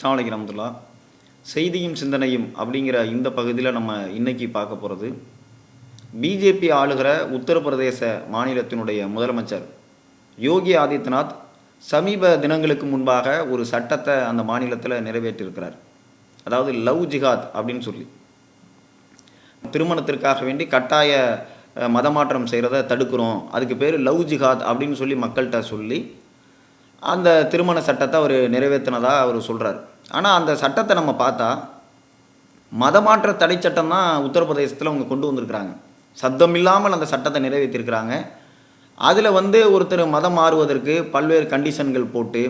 சாலை ரமத்துல்லா செய்தியும் சிந்தனையும் அப்படிங்கிற இந்த பகுதியில் நம்ம இன்னைக்கு பார்க்க போகிறது பிஜேபி ஆளுகிற உத்தரப்பிரதேச மாநிலத்தினுடைய முதலமைச்சர் யோகி ஆதித்யநாத் சமீப தினங்களுக்கு முன்பாக ஒரு சட்டத்தை அந்த மாநிலத்தில் நிறைவேற்றியிருக்கிறார். அதாவது லவ் ஜிஹாத் அப்படின்னு சொல்லி. திருமணத்திற்காக வேண்டி கட்டாய மதமாற்றம் செய்கிறத தடுக்கிறோம். அதுக்கு பேர் லவ் ஜிஹாத் அப்படின்னு சொல்லி மக்கள்கிட்ட சொல்லி அந்த திருமண சட்டத்தை அவர் நிறைவேற்றினதாக அவர் சொல்கிறார் ஆனால் அந்த சட்டத்தை நம்ம பார்த்தா மதமாற்ற தடை சட்டம் தான் உத்தரப்பிரதேசத்தில் அவங்க கொண்டு வந்திருக்கிறாங்க. சத்தம் இல்லாமல் அந்த சட்டத்தை நிறைவேற்றிருக்கிறாங்க. அதில் வந்து ஒருத்தர் மதம் மாறுவதற்கு பல்வேறு கண்டிஷன்கள் போட்டு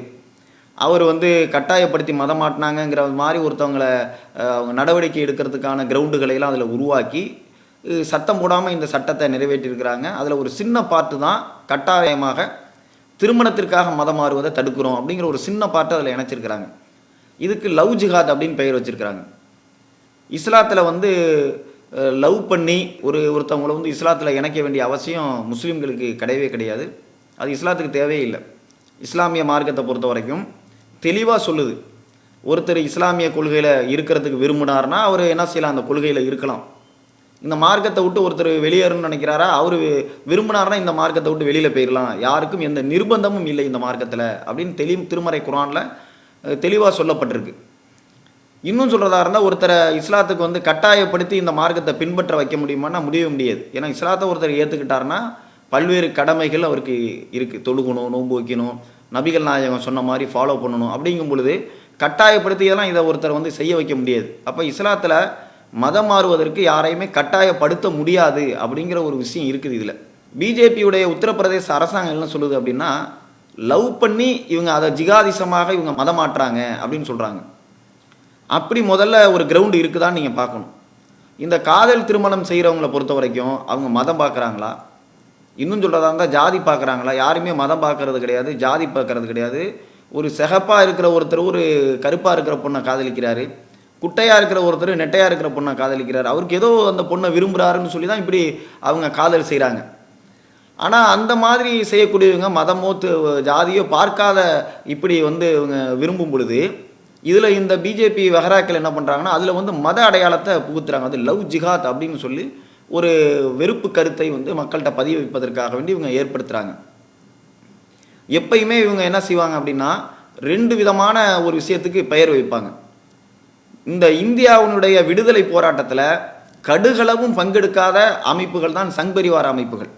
அவர் வந்து கட்டாயப்படுத்தி மதம் மாட்டினாங்கங்கிற மாதிரி ஒருத்தவங்களை அவங்க நடவடிக்கை எடுக்கிறதுக்கான கிரவுண்டுகளையெல்லாம் அதில் உருவாக்கி சத்தம் போடாமல் இந்த சட்டத்தை நிறைவேற்றியிருக்கிறாங்க அதில் ஒரு சின்ன பார்ட்டு தான் கட்டாயமாக திருமணத்திற்காக மதம் மாறுவதை தடுக்கிறோம் அப்படிங்கிற ஒரு சின்ன பாட்டை அதில் இணைச்சிருக்கிறாங்க. இதுக்கு லவ் ஜிஹாத் அப்படின்னு பெயர் வச்சிருக்கிறாங்க. இஸ்லாத்தில் வந்து லவ் பண்ணி ஒரு ஒருத்தவங்களை வந்து இஸ்லாத்தில் இணைக்க வேண்டிய அவசியம் முஸ்லீம்களுக்கு கிடையவே கிடையாது. அது இஸ்லாத்துக்கு தேவையே இல்லை. இஸ்லாமிய மார்க்கத்தை பொறுத்த வரைக்கும் தெளிவாக சொல்லுது. ஒருத்தர் இஸ்லாமிய கொள்கையில் இருக்கிறதுக்கு விரும்பினார்னா அவர் என்ன செய்யலாம்? அந்த கொள்கையில் இருக்கலாம். இந்த மார்க்கத்தை விட்டு ஒருத்தர் வெளியேறணும்னு நினைக்கிறாரா? அவர் விரும்பினார்னா இந்த மார்க்கத்தை விட்டு வெளியில் போயிடலாம் யாருக்கும் எந்த நிர்பந்தமும் இல்லை இந்த மார்க்கத்தில் அப்படின்னு தெளி திருமறை குரானில் தெளிவாக சொல்லப்பட்டிருக்கு. இன்னும் சொல்கிறதா இருந்தால் ஒருத்தரை இஸ்லாத்துக்கு வந்து கட்டாயப்படுத்தி இந்த மார்க்கத்தை பின்பற்ற வைக்க முடியுமான்னா முடியவே முடியாது. ஏன்னா இஸ்லாத்தை ஒருத்தர் ஏற்றுக்கிட்டாருன்னா பல்வேறு கடமைகள் அவருக்கு இருக்குது தொழுகணும் நோன்பு வைக்கணும் நபிகள் நாயகம் சொன்ன மாதிரி ஃபாலோ பண்ணணும். அப்படிங்கும் பொழுது கட்டாயப்படுத்தி இதெல்லாம் இதை ஒருத்தர் வந்து செய்ய வைக்க முடியாது. அப்போ இஸ்லாத்தில் மதம் மாறுவதற்கு யாரையுமே கட்டாயப்படுத்த முடியாது அப்படிங்கிற ஒரு விஷயம் இருக்குது இதில். பிஜேபியுடைய உத்தரப்பிரதேச அரசாங்கம் என்ன சொல்லுது அப்படின்னா லவ் பண்ணி இவங்க அதை ஜிகாதிசமாக இவங்க மதம் மாற்றுறாங்க அப்படின்னு சொல்கிறாங்க அப்படி முதல்ல ஒரு கிரவுண்டு இருக்குதான்னு நீங்கள் பார்க்கணும். இந்த காதல் திருமணம் செய்கிறவங்கள பொறுத்த வரைக்கும் அவங்க மதம் பார்க்குறாங்களா? இன்னும் சொல்கிறதா இருந்தால் ஜாதி பார்க்குறாங்களா? யாருமே மதம் பார்க்கறது கிடையாது ஜாதி பார்க்கறது கிடையாது. ஒரு சிகப்பாக இருக்கிற ஒருத்தர் ஒரு கருப்பாக இருக்கிற பொண்ணை காதலிக்கிறாரு. குட்டையாக இருக்கிற ஒருத்தர் நெட்டையாக இருக்கிற பொண்ணை காதலிக்கிறார். அவருக்கு ஏதோ அந்த பொண்ணை விரும்புகிறாருன்னு சொல்லி தான் இப்படி அவங்க காதல் செய்கிறாங்க ஆனால் அந்த மாதிரி செய்யக்கூடியவங்க மதமோ ஜாதியோ பார்க்காத இப்படி வந்து இவங்க விரும்பும் பொழுது இதில் இந்த பிஜேபி வெஹராக்கள் என்ன பண்ணுறாங்கன்னா அதில் வந்து மத அடையாளத்தை புகுத்துறாங்க. அது லவ் ஜிஹாத் அப்படின்னு சொல்லி ஒரு வெறுப்பு கருத்தை வந்து மக்கள்கிட்ட பதிய வைப்பதற்காக வேண்டி இவங்க ஏற்படுத்துகிறாங்க எப்பயுமே இவங்க என்ன செய்வாங்க அப்படின்னா ரெண்டு விதமான ஒரு விஷயத்துக்கு பெயர் வைப்பாங்க. இந்த இந்தியாவினுடைய விடுதலை போராட்டத்தில் கடுகளவும் பங்கெடுக்காத அமைப்புகள் தான் சங் பரிவார அமைப்புகள்.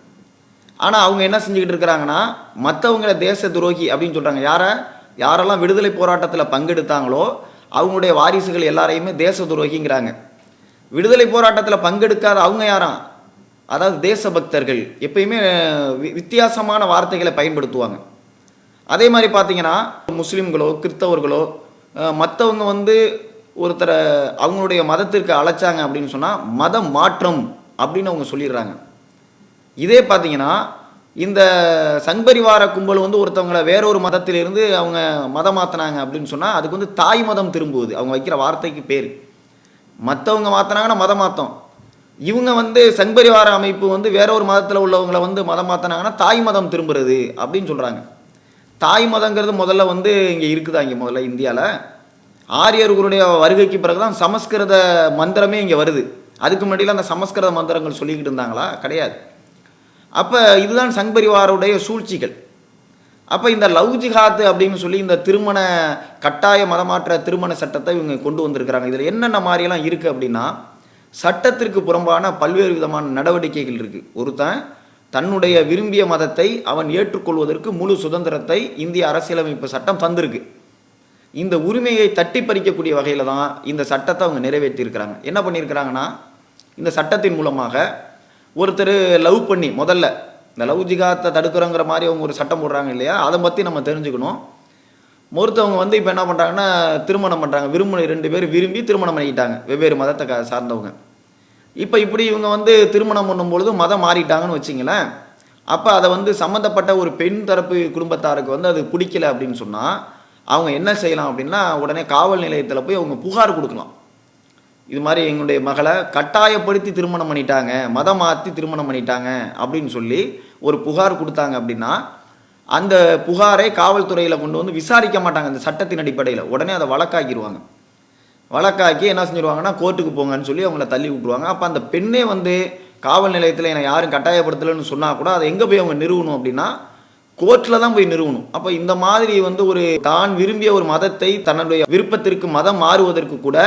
ஆனால் அவங்க என்ன செஞ்சுக்கிட்டு இருக்கிறாங்கன்னா மற்றவங்கள தேச துரோகி அப்படின்னு சொல்கிறாங்க யாரை? யாரெல்லாம் விடுதலை போராட்டத்தில் பங்கெடுத்தாங்களோ அவங்களுடைய வாரிசுகள் எல்லாரையுமே தேச துரோகிங்கிறாங்க. விடுதலை போராட்டத்தில் பங்கெடுக்காத அவங்க யாராம் அதாவது தேசபக்தர்கள் எப்பயுமே வி- வித்தியாசமான வார்த்தைகளை பயன்படுத்துவாங்க. அதே மாதிரி பார்த்தீங்கன்னா முஸ்லீம்களோ கிறிஸ்தவர்களோ மற்றவங்க வந்து ஒருத்தரை அவங்களுடைய மதத்திற்கு அழைச்சாங்க அப்படின்னு சொன்னால் மத மாற்றம் அப்படின்னு அவங்க சொல்லிடுறாங்க. இதே பார்த்தீங்கன்னா இந்த சங்பரிவார கும்பல் வந்து ஒருத்தவங்களை வேறொரு மதத்திலிருந்து அவங்க மதம் மாற்றினாங்க அப்படின்னு சொன்னால் அதுக்கு வந்து தாய் மதம் திரும்புவது. அவங்க வைக்கிற வார்த்தைக்கு பேர். மற்றவங்க மாற்றினாங்கன்னா மதம் மாற்றம் இவங்க வந்து சங்பரிவார அமைப்பு வந்து வேற ஒரு மதத்தில் உள்ளவங்களை வந்து மதம் மாற்றினாங்கன்னா தாய் மதம் திரும்புறது அப்படின்னு சொல்கிறாங்க தாய் மதங்கிறது முதல்ல வந்து இங்கே இருக்குதா இங்கே முதல்ல இந்தியாவில் ஆரியர்களுடைய வருகைக்கு பிறகு தான் சமஸ்கிருத மந்திரமே இங்கே வருது. அதுக்கு முன்னாடியெல்லாம் அந்த சமஸ்கிருத மந்திரங்கள் சொல்லிக்கிட்டு இருந்தாங்களா? கிடையாது. அப்போ இதுதான் சங்பரிவாருடைய சூழ்ச்சிகள். அப்போ இந்த லவ் ஜிஹாத் அப்படின்னு சொல்லி இந்த திருமண கட்டாய மதமாற்ற திருமண சட்டத்தை இவங்க கொண்டு வந்திருக்கிறாங்க. இதில் என்னென்ன மாதிரியெல்லாம் இருக்குது அப்படின்னா சட்டத்திற்கு புறம்பான பல்வேறு விதமான நடவடிக்கைகள் இருக்குது ஒருத்தன் தன்னுடைய விரும்பிய மதத்தை அவன் ஏற்றுக்கொள்வதற்கு முழு சுதந்திரத்தை இந்திய அரசியலமைப்பு சட்டம் தந்திருக்கு. இந்த உரிமையை தட்டி பறிக்கக்கூடிய வகையில் தான் இந்த சட்டத்தை அவங்க நிறைவேற்றியிருக்கிறாங்க. என்ன பண்ணியிருக்கிறாங்கன்னா இந்த சட்டத்தின் மூலமாக ஒருத்தர் லவ் பண்ணி முதல்ல இந்த லவ் ஜிகாத்தை தடுக்கிறோங்கிற மாதிரி அவங்க ஒரு சட்டம் போடுறாங்க இல்லையா? அதை பற்றி நம்ம தெரிஞ்சுக்கணும். ஒருத்தவங்க வந்து இப்போ என்ன பண்ணுறாங்கன்னா திருமணம் பண்ணுறாங்க விரும்ப ரெண்டு பேர் விரும்பி திருமணம் பண்ணிக்கிட்டாங்க. வெவ்வேறு மதத்தை க- சார்ந்தவங்க. இப்போ இப்படி இவங்க வந்து திருமணம் பண்ணும்பொழுது மதம் மாறிட்டாங்கன்னு வச்சிங்களேன். அப்போ அதை வந்து சம்மந்தப்பட்ட ஒரு பெண் தரப்பு குடும்பத்தாருக்கு வந்து அது பிடிக்கல அப்படின்னு சொன்னால் அவங்க என்ன செய்யலாம் அப்படின்னா உடனே காவல் நிலையத்தில் போய் அவங்க புகார் கொடுக்கலாம். இது மாதிரி எங்களுடைய மகளை கட்டாயப்படுத்தி திருமணம் பண்ணிட்டாங்க மதம் மாற்றி திருமணம் பண்ணிட்டாங்க அப்படின்னு சொல்லி ஒரு புகார் கொடுத்தாங்க அப்படின்னா அந்த புகாரை காவல்துறையில் கொண்டு வந்து விசாரிக்க மாட்டாங்க அந்த சட்டத்தின் அடிப்படையில். உடனே அதை வழக்காக்கிடுவாங்க வழக்காக்கி என்ன செஞ்சிருவாங்கன்னா கோர்ட்டுக்கு போங்கன்னு சொல்லி அவங்கள தள்ளி விட்ருவாங்க அப்போ அந்த பெண்ணே வந்து காவல் நிலையத்தில் என்னை யாரும் கட்டாயப்படுத்தலைன்னு சொன்னால் கூட அதை எங்கே போய் அவங்க நிறுவணும் அப்படின்னா கோர்ட்டில் தான் போய் நிறுவணும். அப்போ இந்த மாதிரி வந்து ஒரு தான் விரும்பிய ஒரு மதத்தை தன்னுடைய விருப்பத்திற்கு மதம் மாறுவதற்கு கூட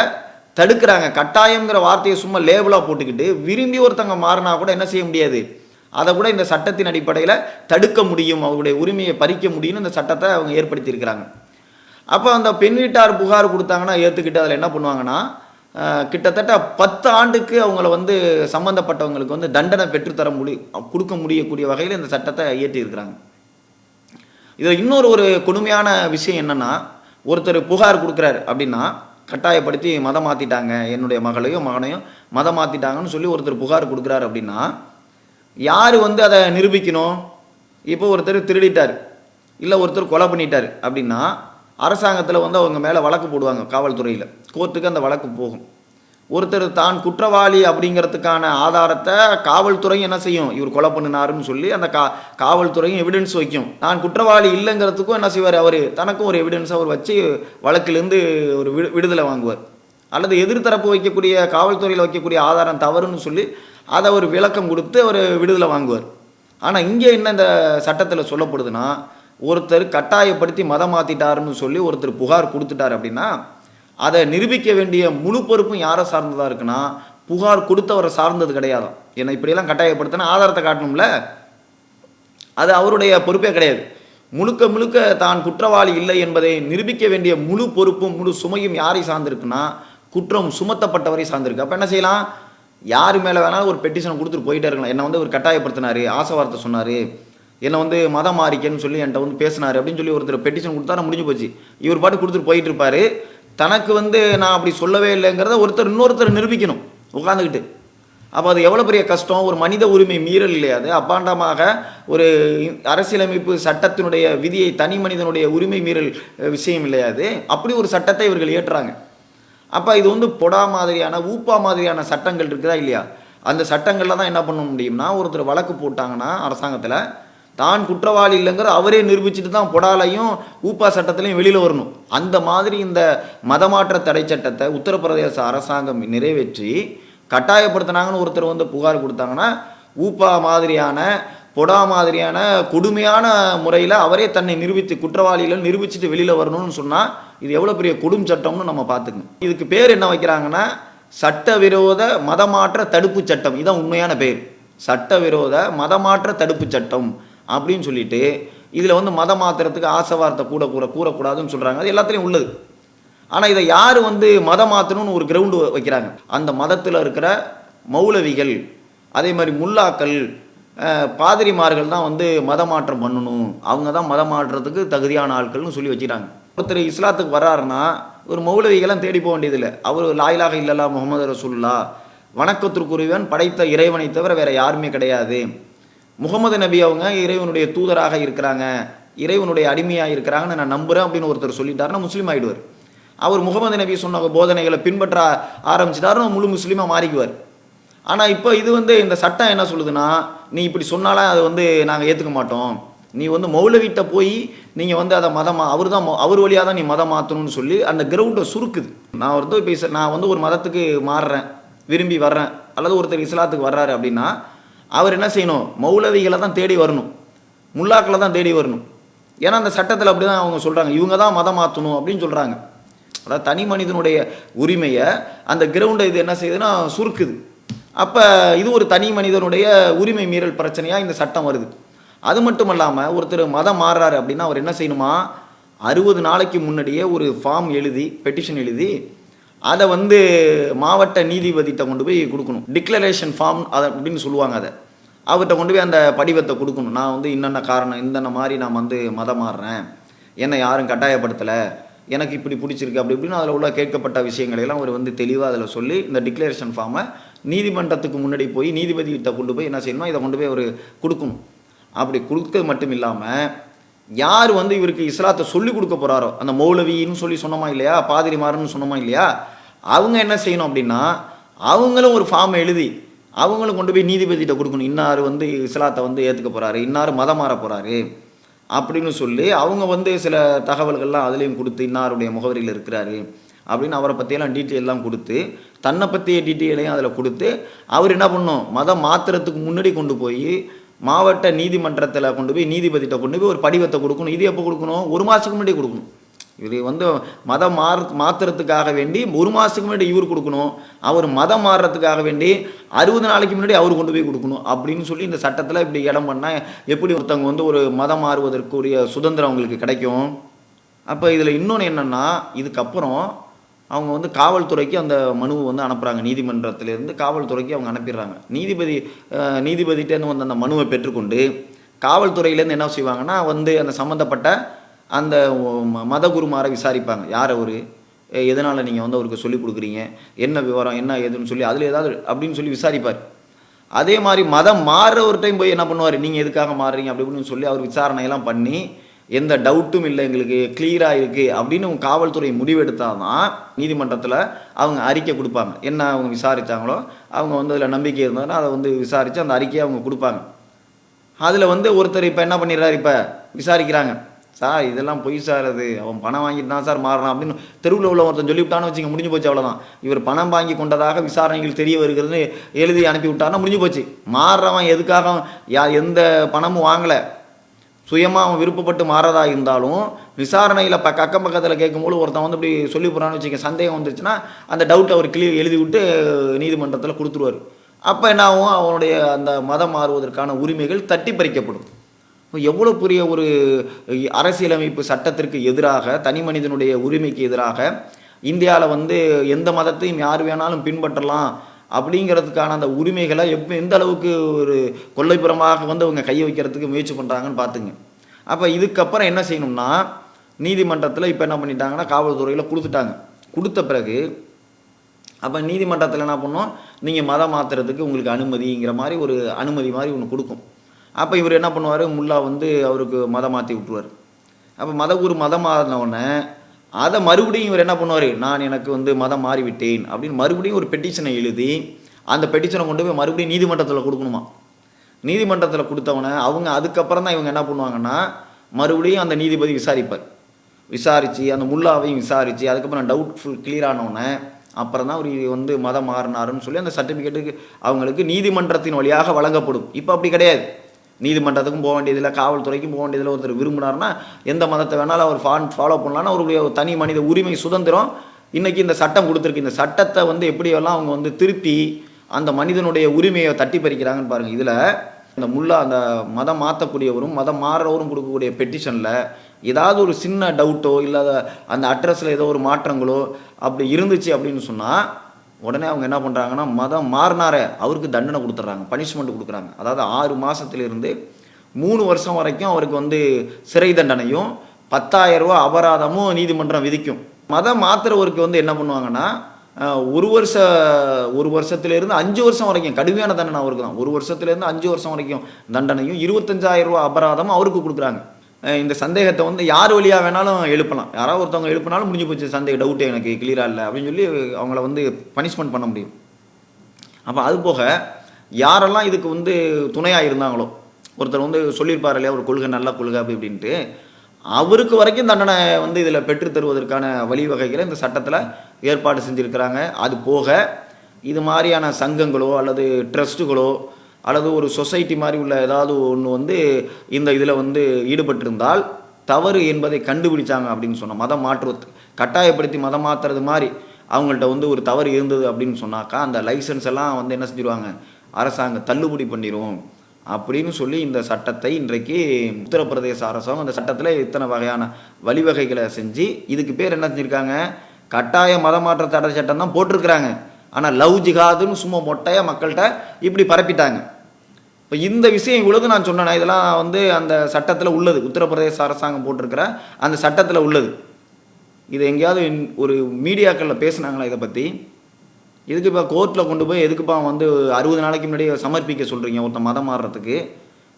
தடுக்கிறாங்க. கட்டாயங்கிற வார்த்தையை சும்மா லேபிளாக போட்டுக்கிட்டு விரும்பி ஒருத்தங்க மாறினா கூட என்ன செய்ய முடியாது? அதை கூட இந்த சட்டத்தின் அடிப்படையில் தடுக்க முடியும். அவங்களுடைய உரிமையை பறிக்க முடியும்னு இந்த சட்டத்தை அவங்க ஏற்படுத்தியிருக்கிறாங்க. அப்போ அந்த பெண் வீட்டார் புகார் கொடுத்தாங்கன்னா ஏற்றுக்கிட்டு அதில் என்ன பண்ணுவாங்கன்னா கிட்டத்தட்ட பத்து ஆண்டுக்கு அவங்கள வந்து சம்மந்தப்பட்டவங்களுக்கு வந்து தண்டனை பெற்றுத்தர முடி கொடுக்க முடியக்கூடிய வகையில் இந்த சட்டத்தை இயற்றியிருக்கிறாங்க. இதில் இன்னொரு ஒரு கொடுமையான விஷயம் என்னென்னா ஒருத்தர் புகார் கொடுக்குறாரு அப்படின்னா கட்டாயப்படுத்தி மதம் மாற்றிட்டாங்க என்னுடைய மகளையும் மகனையும் மதம் மாற்றிட்டாங்கன்னு சொல்லி ஒருத்தர் புகார் கொடுக்குறாரு அப்படின்னா யார் வந்து அதை நிரூபிக்கணும்? இப்போ ஒருத்தர் திருடிட்டார். இல்லை ஒருத்தர் கொலை பண்ணிட்டார் அப்படின்னா அரசாங்கத்தில் வந்து அவங்க மேலே வழக்கு போடுவாங்க காவல்துறையில். கோர்ட்டுக்கு அந்த வழக்கு போகும். ஒருத்தர் தான் குற்றவாளி அப்படிங்கிறதுக்கான ஆதாரத்தை காவல்துறையும் என்ன செய்யும்? இவர் கொலை பண்ணினாருன்னு சொல்லி அந்த கா காவல்துறையும் எவிடன்ஸ் வைக்கும். நான் குற்றவாளி இல்லைங்கிறதுக்கும் என்ன செய்வார் அவர்? தனக்கும் ஒரு எவிடன்ஸ் அவர் வச்சு வழக்கிலிருந்து ஒரு விடு விடுதலை வாங்குவார். அல்லது எதிர்த்தரப்பு வைக்கக்கூடிய காவல்துறையில் வைக்கக்கூடிய ஆதாரம் தவறுன்னு சொல்லி அதை ஒரு விளக்கம் கொடுத்து அவர் விடுதலை வாங்குவார். ஆனால் இங்கே என்ன இந்த சட்டத்தில் சொல்லப்படுதுன்னா ஒருத்தர் கட்டாயப்படுத்தி மதம் மாற்றிட்டாருன்னு சொல்லி ஒருத்தர் புகார் கொடுத்துட்டார் அப்படின்னா அதை நிரூபிக்க வேண்டிய முழு பொறுப்பும் யாரை சார்ந்ததாக இருக்குன்னா புகார் கொடுத்தவரை சார்ந்தது கிடையாது. ஏன்னா இப்படியெல்லாம் கட்டாயப்படுத்தினா ஆதாரத்தை காட்டணும்ல? அது அவருடைய பொறுப்பே கிடையாது. முழுக்க முழுக்க தான் குற்றவாளி இல்லை என்பதை நிரூபிக்க வேண்டிய முழு பொறுப்பும் முழு சுமையும் யாரை சார்ந்திருக்குன்னா குற்றம் சுமத்தப்பட்டவரை சார்ந்திருக்கு. அப்போ என்ன செய்யலாம்? யார் மேலே வேணாலும் ஒரு பெட்டிஷன் கொடுத்துட்டு போயிட்டே இருக்கலாம். என்னை வந்து ஒரு கட்டாயப்படுத்தினார் ஆசை வார்த்தை சொன்னார் என்னை வந்து மதம் மாறிக்கன்னு சொல்லி என்கிட்ட வந்து பேசினார் அப்படின்னு சொல்லி ஒருத்தர் பெட்டிஷன் கொடுத்தா முடிஞ்சு போச்சு. இவர் பாட்டு கொடுத்துட்டு போயிட்டு இருப்பாரு. தனக்கு வந்து நான் அப்படி சொல்லவே இல்லைங்கிறத ஒருத்தர் இன்னொருத்தர் நிரூபிக்கணும் உட்காந்துக்கிட்டு அப்போ அது எவ்வளோ பெரிய கஷ்டம்? ஒரு மனித உரிமை மீறல் இல்லையா அது? அப்பாண்டமாக ஒரு அரசியலமைப்பு சட்டத்தினுடைய விதியை தனி மனிதனுடைய உரிமை மீறல் விஷயம் இல்லையா அது? அப்படி ஒரு சட்டத்தை இவர்கள் ஏற்றுறாங்க அப்போ இது வந்து பொடா மாதிரியான ஊப்பா மாதிரியான சட்டங்கள் இருக்குதா இல்லையா? அந்த சட்டங்களில் தான் என்ன பண்ண முடியும்னா ஒருத்தர் வழக்கு போட்டாங்கன்னா அரசாங்கத்தில் தான் குற்றவாளி இல்லைங்கிற அவரே நிரூபிச்சுட்டு தான் பொடாலையும் ஊப்பா சட்டத்திலையும் வெளியில் வரணும். அந்த மாதிரி இந்த மதமாற்ற தடை சட்டத்தை உத்தரப்பிரதேச அரசாங்கம் நிறைவேற்றி கட்டாயப்படுத்தினாங்கன்னு ஒருத்தர் வந்து புகார் கொடுத்தாங்கன்னா ஊப்பா மாதிரியான பொடா மாதிரியான கொடுமையான முறையில் அவரே தன்னை நிரூபித்து குற்றவாளிகள் நிரூபிச்சுட்டு வெளியில் வரணும்னு சொன்னால் இது எவ்வளோ பெரிய கொடும் சட்டம்னு நம்ம பார்த்துக்கணும். இதுக்கு பேர் என்ன வைக்கிறாங்கன்னா சட்டவிரோத மதமாற்ற தடுப்பு சட்டம். இதுதான் உண்மையான பேர். சட்டவிரோத மதமாற்ற தடுப்பு சட்டம். அப்படின்னு சொல்லிட்டு இதில் வந்து மதம் மாத்திரத்துக்கு ஆசை வார்த்தை கூட கூற கூறக்கூடாதுன்னு சொல்கிறாங்க அது எல்லாத்துலேயும் உள்ளது. ஆனால் இதை யார் வந்து மதம் மாற்றணும்னு ஒரு கிரவுண்டு வைக்கிறாங்க? அந்த மதத்தில் இருக்கிற மௌலவிகள் அதே மாதிரி முல்லாக்கள் பாதிரிமார்கள் தான் வந்து மதமாற்றம் பண்ணணும். அவங்க தான் மதம் மாற்றத்துக்கு தகுதியான ஆட்கள்னு சொல்லி வச்சுக்கிறாங்க ஒருத்தர் இஸ்லாத்துக்கு வர்றாருன்னா ஒரு மௌலவிகளாம் தேடி போக வேண்டியதில்லை. அவர் லாயிலாக இல்லல்லா முகமது ரசூல்லா வணக்கத்திற்குரியவன் படைத்த இறைவனை தவிர வேறு யாருமே கிடையாது. முகமது நபி அவங்க இறைவனுடைய தூதராக இருக்கிறாங்க இறைவனுடைய அடிமையாக இருக்கிறாங்கன்னு நான் நம்புகிறேன் அப்படின்னு ஒருத்தர் சொல்லிட்டாருன்னா முஸ்லீம் ஆகிடுவார் அவர் முகமது நபி சொன்ன போதனைகளை பின்பற்ற ஆரம்பிச்சிட்டாருன்னு முழு முஸ்லீமாக மாறிக்குவார். ஆனால் இப்போ இது வந்து இந்த சட்டம் என்ன சொல்லுதுன்னா நீ இப்படி சொன்னாலும் அதை வந்து நாங்கள் ஏற்றுக்க மாட்டோம். நீ வந்து மௌலவிட்ட போய் நீங்கள் வந்து அதை மதமா அவர் தான் அவர் வழியாக தான் நீ மதம் மாற்றணும்னு சொல்லி அந்த கிரவுண்டை சுருக்குது. நான் வந்து இப்போ நான் வந்து ஒரு மதத்துக்கு மாறுறேன் விரும்பி வர்றேன் அல்லது ஒருத்தர் இஸ்லாத்துக்கு வர்றாரு அப்படின்னா அவர் என்ன செய்யணும்? மௌலவிகளை தான் தேடி வரணும். முல்லாக்களை தான் தேடி வரணும். ஏன்னா அந்த சட்டத்தில் அப்படி தான் அவங்க சொல்கிறாங்க இவங்க தான் மதம் மாற்றணும் அப்படின்னு சொல்கிறாங்க அதாவது தனி மனிதனுடைய உரிமையை அந்த கிரவுண்டை இது என்ன செய்யுதுன்னா சுருக்குது. அப்போ இது ஒரு தனி மனிதனுடைய உரிமை மீறல் பிரச்சனையாக இந்த சட்டம் வருது. அது மட்டும் இல்லாமல் ஒருத்தர் மதம் மாறுறாரு அப்படின்னா அவர் என்ன செய்யணுமா? அறுபது நாளைக்கு முன்னாடியே ஒரு ஃபார்ம் எழுதி பெட்டிஷன் எழுதி அதை வந்து மாவட்ட நீதிபதிகிட்ட கொண்டு போய் கொடுக்கணும். டிக்ளரேஷன் ஃபார்ம் அதை அப்படின்னு சொல்லுவாங்க அதை. அவர்கிட்ட கொண்டு போய் அந்த படிவத்தை கொடுக்கணும். நான் வந்து இன்னென்ன காரணம் இந்தென்ன மாதிரி நான் வந்து மதம் மாறுறேன் என்னை யாரும் கட்டாயப்படுத்தலை எனக்கு இப்படி பிடிச்சிருக்கு அப்படி இப்படின்னு அதில் உள்ள கேட்கப்பட்ட விஷயங்களையெல்லாம் அவர் வந்து தெளிவாக அதில் சொல்லி இந்த டிக்ளரேஷன் ஃபார்மை நீதிமன்றத்துக்கு முன்னாடி போய் நீதிபதிகிட்ட கொண்டு போய் என்ன செய்யணுமோ இதை கொண்டு போய் அவர் கொடுக்கணும். அப்படி கொடுக்கிறது மட்டும் இல்லாமல் யார் வந்து இவருக்கு இஸ்லாத்தை சொல்லி கொடுக்க போகிறாரோ அந்த மௌலவின்னு சொல்லி சொன்னோமா இல்லையா பாதிரிமாருன்னு சொன்னோமா இல்லையா அவங்க என்ன செய்யணும் அப்படின்னா அவங்களும் ஒரு ஃபார்ம் எழுதி அவங்களும் கொண்டு போய் நீதிபதிகிட்ட கொடுக்கணும். இன்னார் வந்து இஸ்லாத்தை வந்து ஏற்றுக்க போகிறாரு இன்னார் மதம் மாற போகிறாரு அப்படின்னு சொல்லி அவங்க வந்து சில தகவல்கள்லாம் அதுலேயும் கொடுத்து இன்னாருடைய முகவரியில் இருக்கிறாரு அப்படின்னு அவரை பற்றியெல்லாம் டீட்டெயிலெலாம் கொடுத்து தன்னை பற்றிய டீட்டெயிலையும் அதில் கொடுத்து அவர் என்ன பண்ணும்? மதம் மாத்திரத்துக்கு முன்னாடி கொண்டு போய் மாவட்ட நீதிமன்றத்தில் கொண்டு போய் நீதிபதிகிட்ட கொண்டு போய் ஒரு படிவத்தை கொடுக்கணும். இது எப்போ கொடுக்கணும்? ஒரு மாதத்துக்கு முன்னாடி கொடுக்கணும். இவர் வந்து மதம் மாறு மாத்துறதுக்காக வேண்டி ஒரு மாதத்துக்கு முன்னாடி இவர் கொடுக்கணும். அவர் மதம் மாறுறதுக்காக வேண்டி அறுபது நாளைக்கு முன்னாடி அவர் கொண்டு போய் கொடுக்கணும் அப்படின்னு சொல்லி இந்த சட்டத்தில் இப்படி இடம் பண்ணால் எப்படி ஒருத்தவங்க வந்து ஒரு மதம் மாறுவதற்குரிய சுதந்திரம் அவங்களுக்கு கிடைக்கும்? அப்போ இதில் இன்னொன்று என்னென்னா இதுக்கப்புறம் அவங்க வந்து காவல்துறைக்கு அந்த மனுவை வந்து அனுப்புகிறாங்க நீதிமன்றத்திலேருந்து காவல்துறைக்கு அவங்க அனுப்பிடுறாங்க. நீதிபதி அஹ், நீதிபதிகிட்டேருந்து வந்து அந்த மனுவை பெற்றுக்கொண்டு காவல்துறையிலேருந்து என்ன செய்வாங்கன்னா வந்து அந்த சம்மந்தப்பட்ட அந்த மத மதகுருமாரை விசாரிப்பாங்க. யார் அவர்? எதனால் நீங்கள் வந்து அவருக்கு சொல்லிக் கொடுக்குறீங்க? என்ன விவரம் என்ன ஏதுன்னு சொல்லி அதில் ஏதாவது அப்படின்னு சொல்லி விசாரிப்பார். அதே மாதிரி மதம் மாறுற ஒரு டைம் போய் என்ன பண்ணுவார்? நீங்கள் எதுக்காக மாறுறீங்க? அப்படி இப்படின்னு சொல்லி அவர் விசாரணையெல்லாம் பண்ணி எந்த டவுட்டும் இல்லை எங்களுக்கு கிளியராக இருக்குது அப்படின்னு காவல்துறை முடிவெடுத்தால் தான் நீதிமன்றத்தில் அவங்க அறிக்கை கொடுப்பாங்க. என்ன அவங்க விசாரித்தாங்களோ அவங்க வந்து அதில் நம்பிக்கை இருந்ததுன்னா அதை வந்து விசாரித்து அந்த அறிக்கையை அவங்க கொடுப்பாங்க. அதில் வந்து ஒருத்தர் இப்போ என்ன பண்ணிடுறாரு இப்போ? விசாரிக்கிறாங்க. சார் இதெல்லாம் பொய் சார் அது. அவன் பணம் வாங்கிட்டு தான் சார் மாறலாம் அப்படின்னு தெருவில் உள்ள ஒருத்தன் சொல்லிவிட்டான்னு வச்சுங்க முடிஞ்சு போச்சு அவ்வளோதான் இவர் பணம் வாங்கி கொண்டதாக விசாரணைகள் தெரிய வருகிறதுன்னு எழுதி அனுப்பி விட்டாருன்னா முடிஞ்சு போச்சு. மாறுறவன் எதுக்காக யா எந்த பணமும் வாங்கலை. சுயமாக அவன் விருப்பப்பட்டு மாறதா இருந்தாலும் விசாரணையில் ப அக்கம் பக்கத்தில் கேட்கும்போது ஒருத்தன் வந்து இப்படி சொல்லி போகிறான்னு வச்சுக்க சந்தேகம் வந்துருச்சுன்னா அந்த டவுட் அவர் கிளியர் எழுதி விட்டு நீதிமன்றத்தில் கொடுத்துருவார். அப்போ என்ன ஆகும்? அவனுடைய அந்த மதம் மாறுவதற்கான உரிமைகள் தட்டி பறிக்கப்படும். எவ்வளோ பெரிய ஒரு அரசியலமைப்பு சட்டத்திற்கு எதிராக தனி மனிதனுடைய உரிமைக்கு எதிராக இந்தியாவில் வந்து எந்த மதத்தையும் யார் வேணாலும் பின்பற்றலாம் அப்படிங்கிறதுக்கான அந்த உரிமைகளை எப்போ எந்த அளவுக்கு ஒரு கொள்ளைப்புறமாக வந்து அவங்க கையை வைக்கிறதுக்கு முயற்சி பண்ணுறாங்கன்னு பார்த்துங்க அப்போ இதுக்கப்புறம் என்ன செய்யணும்னா நீதிமன்றத்தில் இப்போ என்ன பண்ணிட்டாங்கன்னா காவல்துறையில் கொடுத்துட்டாங்க. கொடுத்த பிறகு அப்போ நீதிமன்றத்தில் என்ன பண்ணோம்? நீங்கள் மதம் மாற்றுறதுக்கு உங்களுக்கு அனுமதிங்கிற மாதிரி ஒரு அனுமதி மாதிரி ஒன்று கொடுக்கும். அப்போ இவர் என்ன பண்ணுவார்? முல்லா வந்து அவருக்கு மதம் மாற்றி விட்டுருவார். அப்போ மதகுரு மதம் மாறினவுடனே அதை மறுபடியும் இவர் என்ன பண்ணுவார்? நான் எனக்கு வந்து மதம் மாறிவிட்டேன் அப்படின்னு மறுபடியும் ஒரு பெட்டிஷனை எழுதி அந்த பெட்டிஷனை கொண்டு போய் மறுபடியும் நீதிமன்றத்தில் கொடுக்கணுமா? நீதிமன்றத்தில் கொடுத்தவொடனே அவங்க அதுக்கப்புறம் தான் இவங்க என்ன பண்ணுவாங்கன்னா மறுபடியும் அந்த நீதிபதி விசாரிப்பார். விசாரித்து அந்த முல்லாவையும் விசாரித்து அதுக்கப்புறம் டவுட் ஃபுல் கிளியர் ஆனவுடனே அப்புறம் தான் அவர் வந்து மதம் மாறினாருன்னு சொல்லி அந்த சர்டிஃபிகேட்டுக்கு அவங்களுக்கு நீதிமன்றத்தின் வழியாக வழங்கப்படும். இப்போ அப்படி கிடையாது. நீதிமன்றத்துக்கும் போக வேண்டியதில்லை காவல்துறைக்கும் போக வேண்டியதில்லை. ஒருத்தர் விரும்பினார்னா எந்த மதத்தை வேணாலும் அவர் ஃபான் ஃபாலோ பண்ணலான்னா அவருடைய ஒரு தனி மனித உரிமை சுதந்திரம். இன்றைக்கி இந்த சட்டம் கொடுத்துருக்கு. இந்த சட்டத்தை வந்து எப்படியெல்லாம் அவங்க வந்து திருப்பி அந்த மனிதனுடைய உரிமையை தட்டி பறிக்கிறாங்கன்னு பாருங்கள் இதில் இந்த முல்லா அந்த மதம் மாற்றக்கூடியவரும் மதம் மாறுறவரும் கொடுக்கக்கூடிய பெட்டிஷனில் ஏதாவது ஒரு சின்ன டவுட்டோ இல்லாத அந்த அட்ரஸில் ஏதோ ஒரு மாற்றங்களோ அப்படி இருந்துச்சு அப்படின்னு சொன்னால் உடனே அவங்க என்ன பண்ணுறாங்கன்னா மதம் மாறினாரே அவருக்கு தண்டனை கொடுத்துட்றாங்க பனிஷ்மெண்ட் கொடுக்குறாங்க. அதாவது ஆறு மாதத்துலேருந்து மூணு வருஷம் வரைக்கும் அவருக்கு வந்து சிறை தண்டனையும் பத்தாயிரம் ரூபா அபராதமும் நீதிமன்றம் விதிக்கும். மதம் மாத்திரவருக்கு வந்து என்ன பண்ணுவாங்கன்னா ஒரு வருஷ ஒரு வருஷத்துலேருந்து அஞ்சு வருஷம் வரைக்கும் கடுமையான தண்டனை அவருக்கு தான். ஒரு வருஷத்துலேருந்து அஞ்சு வருஷம் வரைக்கும் தண்டனையும் இருபத்தஞ்சாயிரம் ரூபா அபராதமும் அவருக்கு கொடுக்குறாங்க. இந்த சந்தேகத்தை வந்து யார் வழியாக வேணாலும் எழுப்பலாம். யாராவது ஒருத்தவங்க எழுப்பினாலும் முடிஞ்சு போச்சு சந்தேக டவுட்டு எனக்கு கிளியராக இல்லை அப்படின்னு சொல்லி அவங்கள வந்து பனிஷ்மெண்ட் பண்ண முடியும். அப்போ அது போக யாரெல்லாம் இதுக்கு வந்து துணையாக இருந்தாங்களோ ஒருத்தர் வந்து சொல்லியிருப்பார் இல்லையா ஒரு கொள்கை நல்ல கொள்கை அப்படி இப்படின்ட்டு அவருக்கு வரைக்கும் தண்டனை வந்து இதில் பெற்று தருவதற்கான வழிவகைகளை இந்த சட்டத்தில் ஏற்பாடு செஞ்சுருக்கிறாங்க. அது போக இது மாதிரியான சங்கங்களோ அல்லது ட்ரஸ்ட்டுகளோ அல்லது ஒரு சொசைட்டி மாதிரி உள்ள ஏதாவது ஒன்று வந்து இந்த இதில் வந்து ஈடுபட்டிருந்தால் தவறு என்பதை கண்டுபிடிச்சாங்க அப்படின்னு சொன்னோம் மதம் மாற்றுவது கட்டாயப்படுத்தி மதம் மாற்றுறது மாதிரி அவங்கள்ட்ட வந்து ஒரு தவறு இருந்தது அப்படின்னு சொன்னாக்கா அந்த லைசன்ஸ் எல்லாம் வந்து என்ன செஞ்சிருவாங்க? அரசாங்கம் தள்ளுபடி பண்ணிடுவோம் அப்படின்னு சொல்லி இந்த சட்டத்தை இன்றைக்கு உத்தரப்பிரதேச அரசாங்கம் அந்த சட்டத்தில் இத்தனை வகையான வழிவகைகளை செஞ்சு இதுக்கு பேர் என்ன செஞ்சுருக்காங்க? கட்டாய மதமாற்ற தடை சட்டம் தான் போட்டிருக்கிறாங்க. ஆனால் லவ் ஜிகாதுன்னு சும்மா மொட்டையாக மக்கள்கிட்ட இப்படி பரப்பிட்டாங்க. இப்போ இந்த விஷயம் இவ்வளவு நான் சொன்னேன் இதெல்லாம் வந்து அந்த சட்டத்தில் உள்ளது. உத்தரப்பிரதேச அரசாங்கம் போட்டிருக்கிற அந்த சட்டத்தில் உள்ளது. இது எங்கேயாவது ஒரு மீடியாக்களில் பேசுனாங்களா இதை பற்றி இதுக்கு இப்போ கோர்ட்டில் கொண்டு போய் எதுக்குப்பா வந்து அறுபது நாளைக்கு முன்னாடி சமர்ப்பிக்க சொல்கிறீங்க ஒருத்தன் மதம் மாறுறதுக்கு.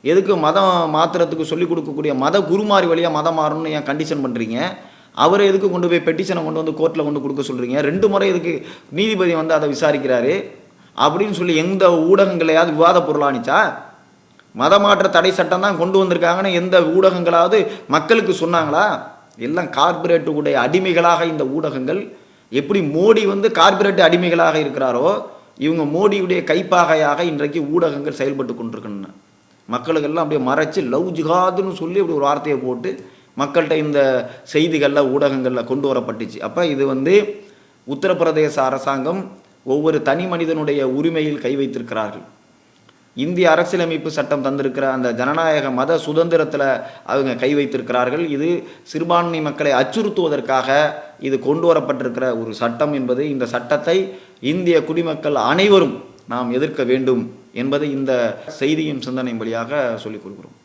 எதுக்கு மதம் மாற்றுறதுக்கு சொல்லிக் கொடுக்கக்கூடிய மத குருமாரி வழியாக மதம் மாறணும்னு ஏன் கண்டிஷன் பண்ணுறீங்க அவரை எதுக்கு கொண்டு போய் பெட்டிஷனை கொண்டு வந்து கோர்ட்டில் கொண்டு கொடுக்க சொல்கிறீங்க ரெண்டு முறை எதுக்கு நீதிபதி வந்து அதை விசாரிக்கிறாரு. அப்படின்னு சொல்லி எந்த ஊடகங்களையாவது விவாத பொருளானிச்சா மதமாற்ற தடை சட்டம் தான் கொண்டு வந்திருக்காங்கன்னு எந்த ஊடகங்களாவது மக்களுக்கு சொன்னாங்களா? எல்லாம் கார்பரேட்டுடைய அடிமைகளாக இந்த ஊடகங்கள். எப்படி மோடி வந்து கார்பரேட் அடிமைகளாக இருக்கிறாரோ இவங்க மோடியுடைய கைப்பாகையாக இன்றைக்கு ஊடகங்கள் செயல்பட்டு கொண்டிருக்கின்றன. மக்களுக்கெல்லாம் அப்படியே மறைச்சு லவ் ஜிகாதுன்னு சொல்லி அப்படி ஒரு வார்த்தையை போட்டு மக்கள்கிட்ட இந்த செய்திகளில் ஊடகங்களில் கொண்டு வரப்பட்டுச்சு. அப்போ இது வந்து உத்தரப்பிரதேச அரசாங்கம் ஒவ்வொரு தனி மனிதனுடைய உரிமையில் கை வைத்திருக்கிறார்கள். இந்திய அரசியலமைப்பு சட்டம் தந்திருக்கிற அந்த ஜனநாயக மத சுதந்திரத்தில் அவங்க கை வைத்திருக்கிறார்கள். இது சிறுபான்மை மக்களை அச்சுறுத்துவதற்காக இது கொண்டு வரப்பட்டிருக்கிற ஒரு சட்டம் என்பது இந்த சட்டத்தை இந்திய குடிமக்கள் அனைவரும் நாம் எதிர்க்க வேண்டும் என்பதை இந்த செய்தியின் சிந்தனை வழியாக சொல்லிக் கொள்கிறோம்